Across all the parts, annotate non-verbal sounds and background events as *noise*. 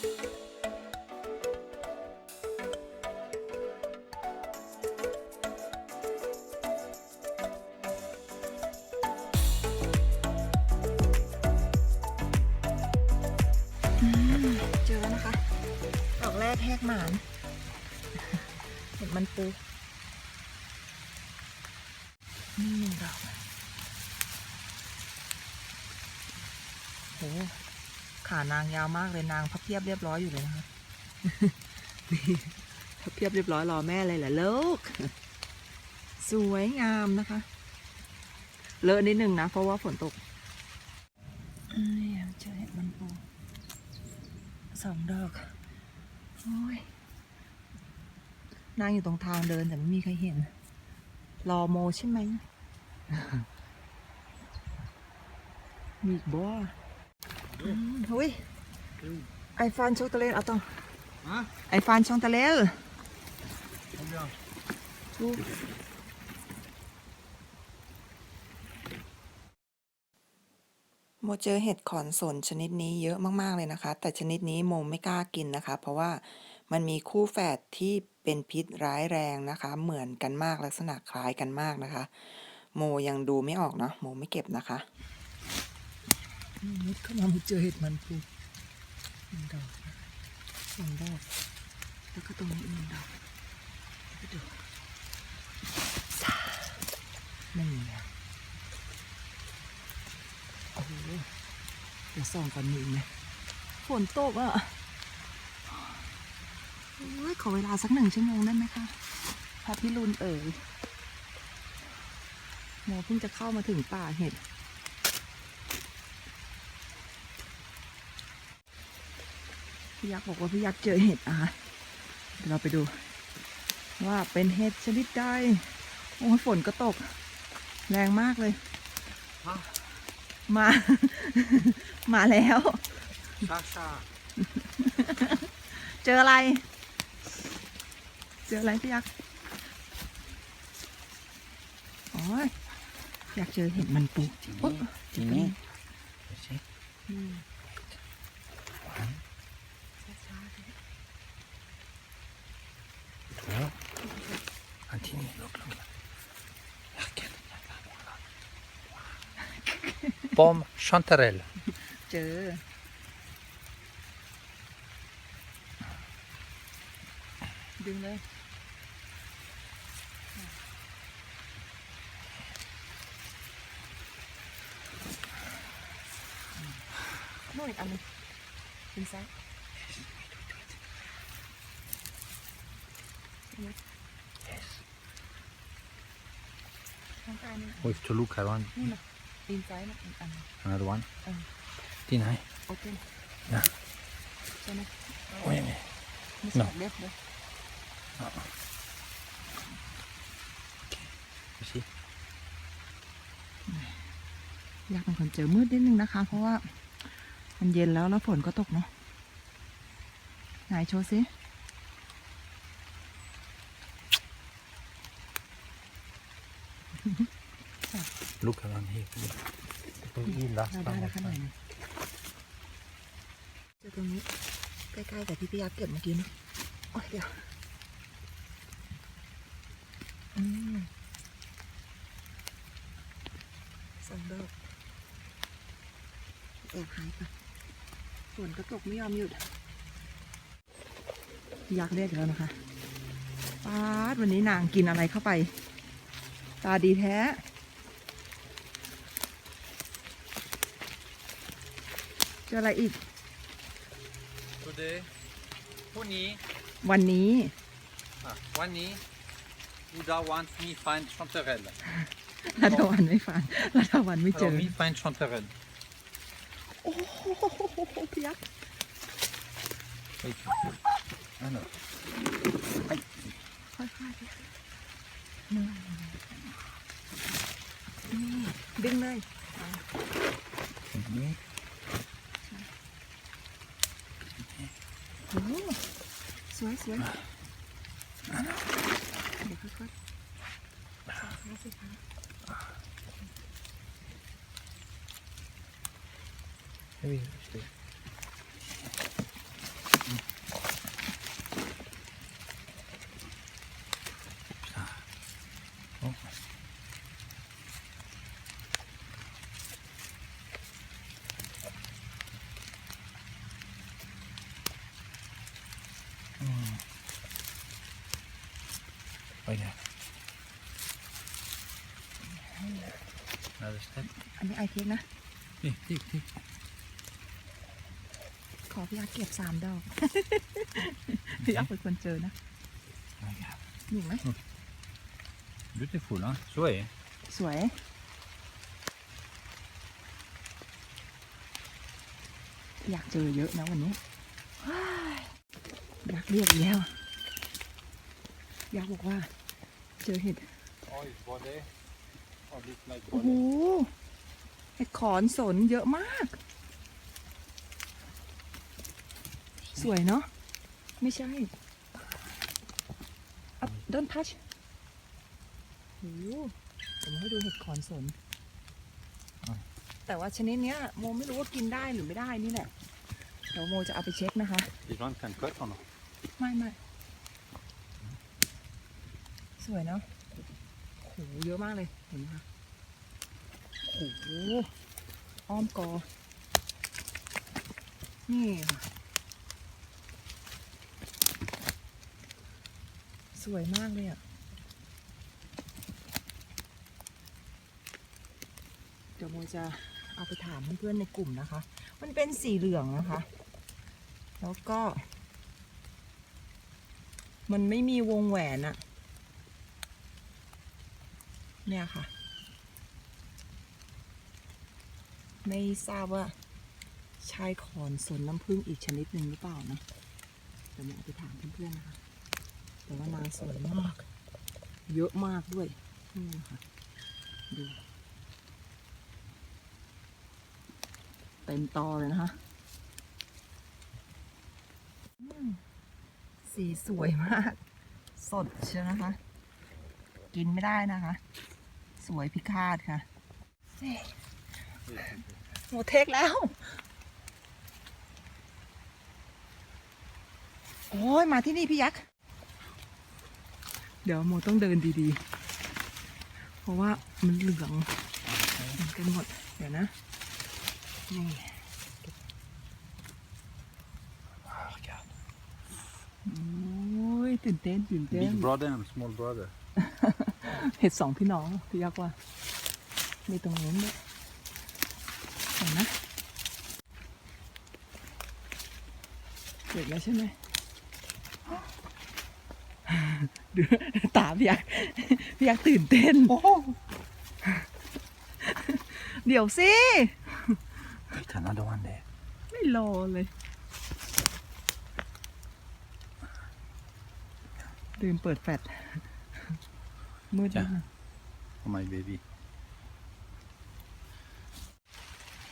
เจอแล้วนะคะดอกแรกแหกหมานเห็นมันปูนี่หนึ่งดอกโห ขานางยาวมากเลยนางพับเพียบเรียบร้อยอยู่เลยนะคะนี่พับเพียบเรียบร้อยรอแม่เลยเหรอลูก สวยงามนะคะ เลอะนิดนึงนะ เพราะว่าฝนตกอืมเจอเห็ดมันปูสองดอกโอ้ยนางอยู่ตรงทางเดินแต่ไม่มีใครเห็น รอโมใช่ไหมมีอีกบ่ อืมเฮ้ยไอฟานช่องตะเลนเอาต้อง Hein ไอฟานช่องตะเลน Combien โมเจอเห็ดขอนสนชนิดนี้เยอะมาก ๆ เลยนะคะ แต่ชนิดนี้โมไม่กล้ากินนะคะ เพราะว่ามันมีคู่แฝดที่เป็นพิษร้ายแรงนะคะ เหมือนกันมากลักษณะคล้ายกันมากนะคะ โมยังดูไม่ออกเนาะโมไม่เก็บนะคะ มุดเข้ามาเจอเห็ดมันปูหนึ่งดอกสองดอกแล้วก็ตรงนี้อีกหนึ่งดอกไปดูไม่มีอะโอ้โหเดี๋ยวส่องก่อนมีไหมฝนตกอะโอ้ยขอเวลาสักหนึ่งชั่วโมงได้ไหมคะพระพิรุณเอ๋ยโมเพิ่งจะเข้ามาถึงป่าเห็ด พี่ยักษ์บอกว่าพี่ยักษ์เจอเห็ดอะเดี๋ยวเราไปดู ว่าเป็นเห็ดชนิดใดโอ้ยฝนก็ตก แรงมากเลย มา มาแล้ว Chacha เจออะไร เจออะไรพี่ยักษ์โอ้ยอยากเจอเห็ดมันปูปุ๊บเจอตรงนี้ Ici อืม Pomme chanterelle. เจอ ดึงเลยโน่นอีกอันหนึงดึงซ้าย Yes. ข้างใต้นี่ We have to look around นี่นะ ตีนซ้ายนะอีกอันหนึ่ง another one. Um. Tina, โอเคนะใช่ไหม oui, mais ไม่ใช่ No. เล็บเลย ici. อยากเป็นคนเจอมืดนิดนึงนะคะ เพราะว่า มันเย็นแล้วแล้วฝนก็ตกเนาะไหนโชว์ซิ Look around here. Il là, เรา c'est ได้ pas แล้ว mal. ค่ะหน่อยหนึงเจอตรงนี้ ใกล้ๆกับที่พี่ยักษ์เก็บเมื่อกี้นอะโอ้ยเดี๋ยวอืมสองดอกแอบหายไปฝนก็ตกไม่ยอมหยุดพี่ยักษ์เรียกอีกแล้วนะคะป้าดวันนี้นางกินอะไรเข้าไป ตาดีแท้ เจออะไรอีก Today, Pony, วันนี้ ah, Wani, Uda wants me find chanterelle. รัฐวันไม่ฟังรัฐวันไม่เจอ Alors, me find chanterelle. โอ้โหพี่ยักษ์ Wait. Alors, ค่อยๆพี่ยักษ์นี่นี่ดึงเลย ici. โอ้โห สวยสวยเดี๋ยวค่อยๆช้าๆสิคะ Oui, je Oh yeah. Another step. อันนี้ไอเทคนะ Tick, tick, tick. ขอพี่ยักษ์เก็บสามดอก พี่ยักษ์เป็นคนเจอนะ Oh yeah. มีอีกไหม Beautiful, huh? Så är สวย อยากเจอเยอะนะวันนี้ว้ายอยากเรียกอีกแล้ว อยากบอกว่าเจ อเห็ด Oj, var det? Har blivit like โอ้โหเห็ดขอนสนเยอะมาก สวยเนาะไม่ใช่อัพ don't touch โอ้โหผมให้ดูเห็ดขอนสน แต่ว่าชนิดเนี้ยโมไม่รู้ว่ากินได้หรือไม่ได้นี่แหละ เดี๋ยวโมจะเอาไปเช็คนะคะ This one can cut or not? ไม่ไม่ สวยเนาะโหเยอะมากเลยเห็นไหมคะโหอ้อมกอ นี่ค่ะ สวยมากเลยอะ่ะ เดี๋ยวโมจะเอาไปถามเพื่อนๆในกลุ่มนะคะ มันเป็นสีเหลืองนะคะ แล้วก็ มันไม่มีวงแหวนอะ เนี่ยค่ะ ไม่ทราบว่าใช่ขอนสนน้ำผึ้งอีกชนิดหนึ่งหรือเปล่านะเดี๋ยวมาเอาไปถามเพื่อนๆนะคะ แต่ว่านางสวยมาก เยอะมากด้วย นี่นะคะดูเต็มตอเลยนะคะสีสวยมาก สดเชียวนะคะ กินไม่ได้นะคะ สวยพิฆาตค่ะนี่โมเทคแล้ว โอ้ยมาที่นี่พี่ยักษ์ เดี๋ยวโมต้องเดินดีๆ เพราะว่ามันเหลืองเหมือนกันหมด เดี๋ยวนะ นี่ Ah, regarde. โอ้ยตื่นเต้นตื่นเต้น Big brother and small brother. เห็ดสองพี่น้องพี่ยักษ์ว่า มีตรงนู้นด้วยเห็นนะเห็นแล้วใช่ไหมดูตาพี่ยักษ์พี่ยักษ์ตื่นเต้น เดี๋ยวสิ Wait, another one there. ไม่รอเลยลืมเปิดแฟลช Mood yeah. Oh, my baby.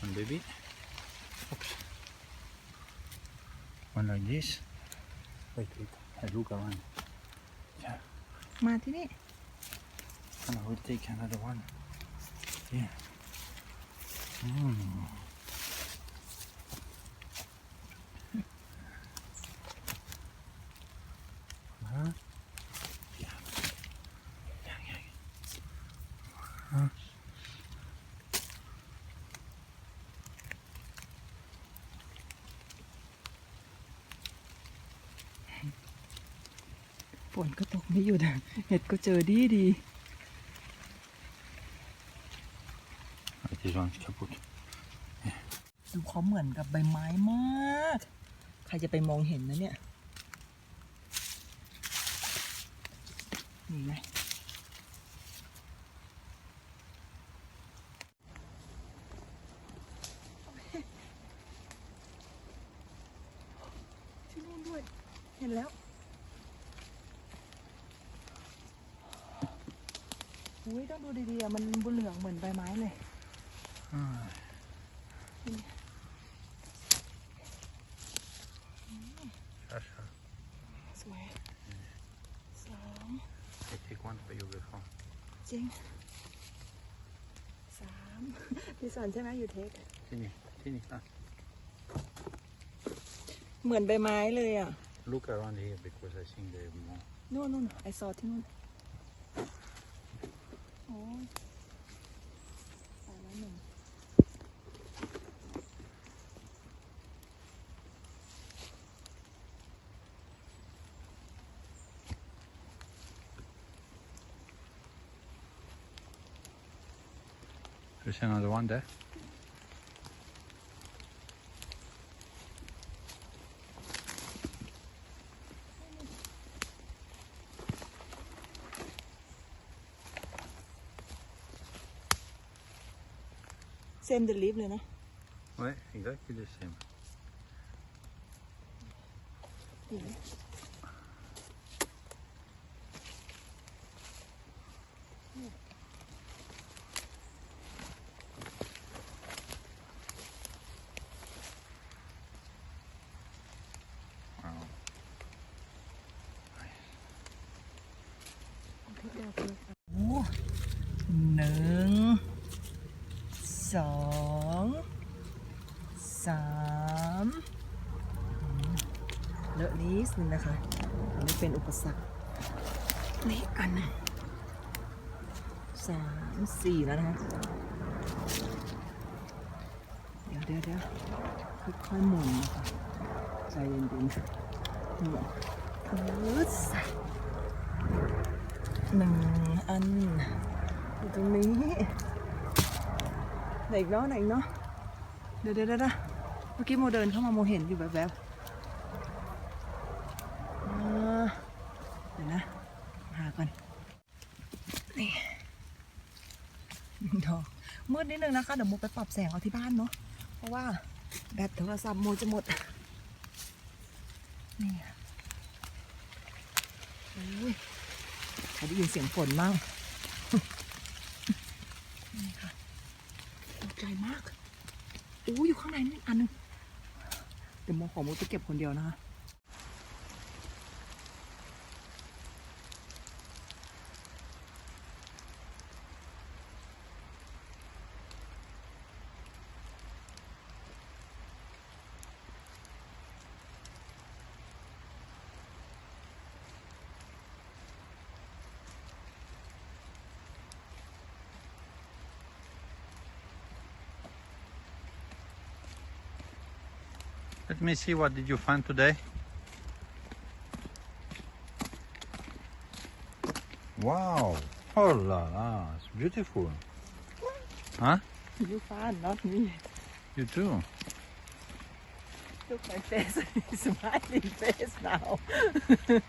One baby. Oops. One like this. Wait, wait. I look around. Yeah. Martin. And I will take another one. Yeah. Mm. นก็ตกไม่หยุดเห็ดก็เจอดีดี This one's kaput. ดูเขาเหมือนกับใบไม้มาก ใครจะไปมองเห็นนะเนี่ย นี่ไง ที่นู่นด้วย เห็นแล้ว อุ้ยต้องดูดีๆอะมันบุเหลืองเหมือนใบไม้เลย Ah. สวยสอง I take one for you before. จริงสามพี่สอนใช่ไหมอยู่เทค Tini, Tini, ah. เหมือนใบไม้เลยอะ Look around here because I think there are more. นู่นนู่นไอซอที่นู่นโอ้ยตายแล้วหนึ่ง There's another one there. เซมเดลิฟเลยนะ Ouais, exactly the same. โอ้ หนึ่งสองสามเลอะนิดนึงนะคะอันนี้เป็นอุปสรรคนี่อันหนสามสี่แล้วนะคะเดี๋ยวเดี๋ยวเดี๋ยวค่อยๆหมุนนะคะใจเย็นๆหมุนปึ๊ดใส่หนึ่งอัน อยู่ตรงนี้ไหนอีกเนาะไหนอีกเนาะเดี๋ยวเดี๋ยวเดี๋ยวเดี๋ยวเมื่อกี้โมเดินเข้ามาโมเห็นอยู่แบบแบบเดี๋ยวนะหาก่อนนี่ดอกมืดนิดนึงนะคะเดี๋ยวโมไปปรับแสงเอาที่บ้านเนาะเพราะว่าแบตโทรศัพท์โมจะหมดนี่ค่ะโอ้ยได้ยินเสียงฝนมั่งนี่ค่ะตกใจมากโไปนี่อันหนึงเดี๋ยวโมขอโมไปเก็บคนเดียวนะคะ Let me see what did you find today. Wow! Oh la la, it's beautiful. Huh? You find not me You too. Look my face *laughs* smiling face now *laughs*